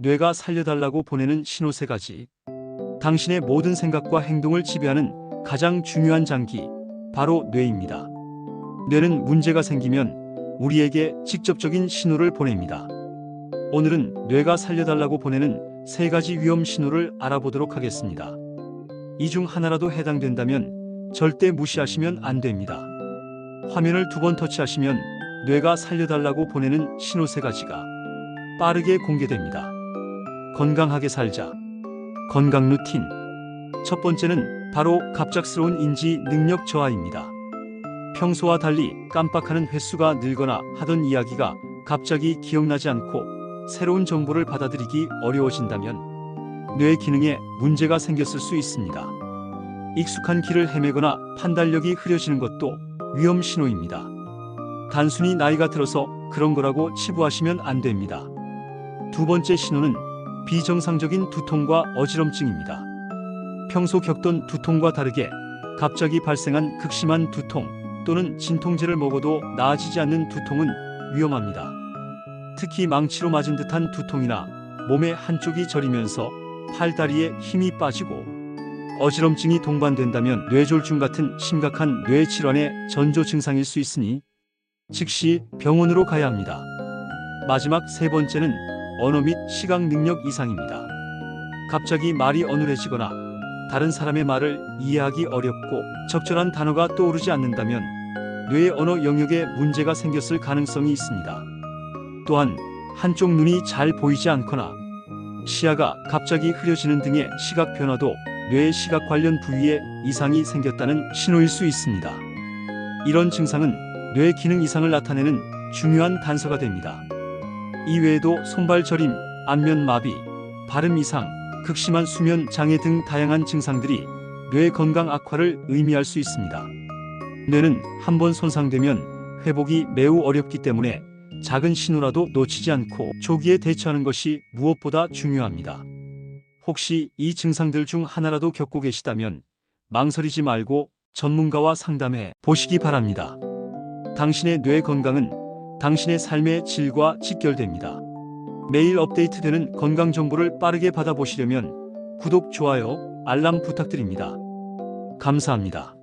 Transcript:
뇌가 살려달라고 보내는 신호 세 가지. 당신의 모든 생각과 행동을 지배하는 가장 중요한 장기, 바로 뇌입니다. 뇌는 문제가 생기면 우리에게 직접적인 신호를 보냅니다. 오늘은 뇌가 살려달라고 보내는 세 가지 위험 신호를 알아보도록 하겠습니다. 이 중 하나라도 해당된다면 절대 무시하시면 안 됩니다. 화면을 두 번 터치하시면 뇌가 살려달라고 보내는 신호 세 가지가 빠르게 공개됩니다. 건강하게 살자. 건강 루틴. 첫 번째는 바로 갑작스러운 인지 능력 저하입니다. 평소와 달리 깜빡하는 횟수가 늘거나 하던 이야기가 갑자기 기억나지 않고 새로운 정보를 받아들이기 어려워진다면 뇌 기능에 문제가 생겼을 수 있습니다. 익숙한 길을 헤매거나 판단력이 흐려지는 것도 위험 신호입니다. 단순히 나이가 들어서 그런 거라고 치부하시면 안 됩니다. 두 번째 신호는 비정상적인 두통과 어지럼증입니다. 평소 겪던 두통과 다르게 갑자기 발생한 극심한 두통 또는 진통제를 먹어도 나아지지 않는 두통은 위험합니다. 특히 망치로 맞은 듯한 두통이나 몸의 한쪽이 저리면서 팔다리에 힘이 빠지고 어지럼증이 동반된다면 뇌졸중 같은 심각한 뇌 질환의 전조 증상일 수 있으니 즉시 병원으로 가야 합니다. 마지막 세 번째는 언어 및 시각 능력 이상입니다. 갑자기 말이 어눌해지거나 다른 사람의 말을 이해하기 어렵고 적절한 단어가 떠오르지 않는다면 뇌의 언어 영역에 문제가 생겼을 가능성이 있습니다. 또한 한쪽 눈이 잘 보이지 않거나 시야가 갑자기 흐려지는 등의 시각 변화도 뇌의 시각 관련 부위에 이상이 생겼다는 신호일 수 있습니다. 이런 증상은 뇌 기능 이상을 나타내는 중요한 단서가 됩니다. 이외에도 손발 저림, 안면 마비, 발음 이상, 극심한 수면 장애 등 다양한 증상들이 뇌 건강 악화를 의미할 수 있습니다. 뇌는 한 번 손상되면 회복이 매우 어렵기 때문에 작은 신호라도 놓치지 않고 조기에 대처하는 것이 무엇보다 중요합니다. 혹시 이 증상들 중 하나라도 겪고 계시다면 망설이지 말고 전문가와 상담해 보시기 바랍니다. 당신의 뇌 건강은 당신의 삶의 질과 직결됩니다. 매일 업데이트되는 건강 정보를 빠르게 받아보시려면 구독, 좋아요, 알람 부탁드립니다. 감사합니다.